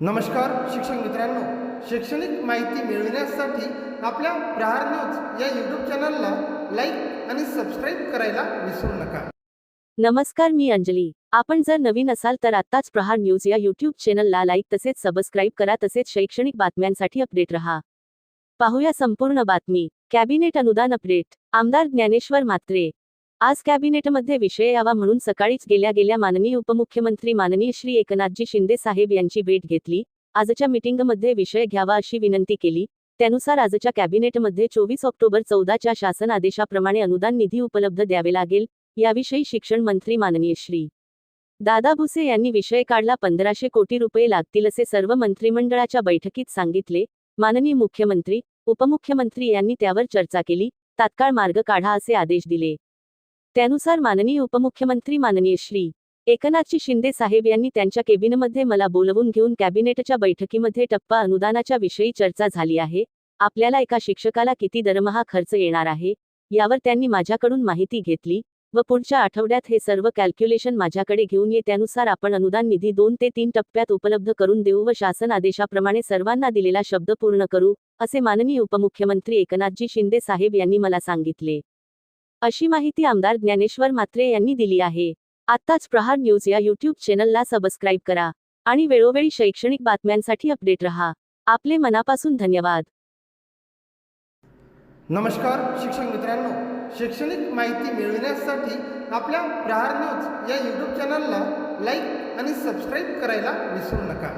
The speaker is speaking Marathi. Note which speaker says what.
Speaker 1: नमस्कार शिक्षक मित्रांनो. शैक्षणिक माहिती मिळविण्यासाठी आपल्या प्रहार न्यूज या यूट्यूब चॅनलला लाईक आणि सबस्क्राईब करायला विसरू नका.
Speaker 2: नमस्कार मी अंजली. आपण जर नवीन असाल तर आत्ताच प्रहार न्यूज या यूट्यूब चॅनलला लाईक तसेच सबस्क्राईब करा तसेच शैक्षणिक बातम्यांसाठी अपडेट रहा. पाहूया संपूर्ण बातमी. कॅबिनेट अनुदान अपडेट आमदार ज्ञानेश्वर म्हात्रे. आज कॅबिनेटमध्ये विषय यावा म्हणून सकाळीच गेल्या गेल्या माननीय उपमुख्यमंत्री माननीय श्री एकनाथजी शिंदे साहेब यांची भेट घेतली. आजच्या मिटिंगमध्ये विषय घ्यावा अशी विनंती केली. त्यानुसार आजच्या कॅबिनेटमध्ये चोवीस ऑक्टोबर चौदाच्या शासन आदेशाप्रमाणे अनुदान निधी उपलब्ध द्यावे लागेल याविषयी शिक्षण मंत्री माननीय श्री. दादा भुसे यांनी विषय काढला पंधराशे कोटी रुपये लागतील असे सर्व मंत्रिमंडळाच्या बैठकीत सांगितले. माननीय मुख्यमंत्री उपमुख्यमंत्री यांनी त्यावर चर्चा केली. तात्काळ मार्ग काढा असे आदेश दिले. त्यानुसार माननीय उपमुख्यमंत्री माननीय श्री. एकनाथजी शिंदे साहेब यांनी त्यांच्या केबिनमध्ये मला बोलवून घेऊन कॅबिनेटच्या बैठकीमध्ये टप्पा अनुदानाच्या विषयी चर्चा झाली आहे. आपल्याला एका शिक्षकाला किती दरमहा खर्च येणार आहे यावर त्यांनी माझ्याकडून माहिती घेतली व पुढच्या आठवड्यात हे सर्व कॅल्क्युलेशन माझ्याकडे घेऊन ये. त्यानुसार आपण अनुदान निधी दोन ते तीन टप्प्यात उपलब्ध करून देऊ व शासन आदेशाप्रमाणे सर्वांना दिलेला शब्द पूर्ण करू असे माननीय उपमुख्यमंत्री एकनाथजी शिंदे साहेब यांनी मला सांगितले. अशी माहिती आमदार ज्ञानेश्वर म्हात्रे यांनी दिली आहे. आत्ताच प्रहार न्यूज या यूट्यूब चॅनलला सबस्क्राईब करा आणि वेळोवेळी शैक्षणिक बातम्यांसाठी अपडेट रहा. आपले मनापासून धन्यवाद.
Speaker 1: नमस्कार शिक्षक मित्रांनो. शैक्षणिक माहिती मिळविण्यासाठी आपल्या प्रहार न्यूज या यूट्यूब चॅनलला लाईक आणि सबस्क्राईब करायला विसरू नका.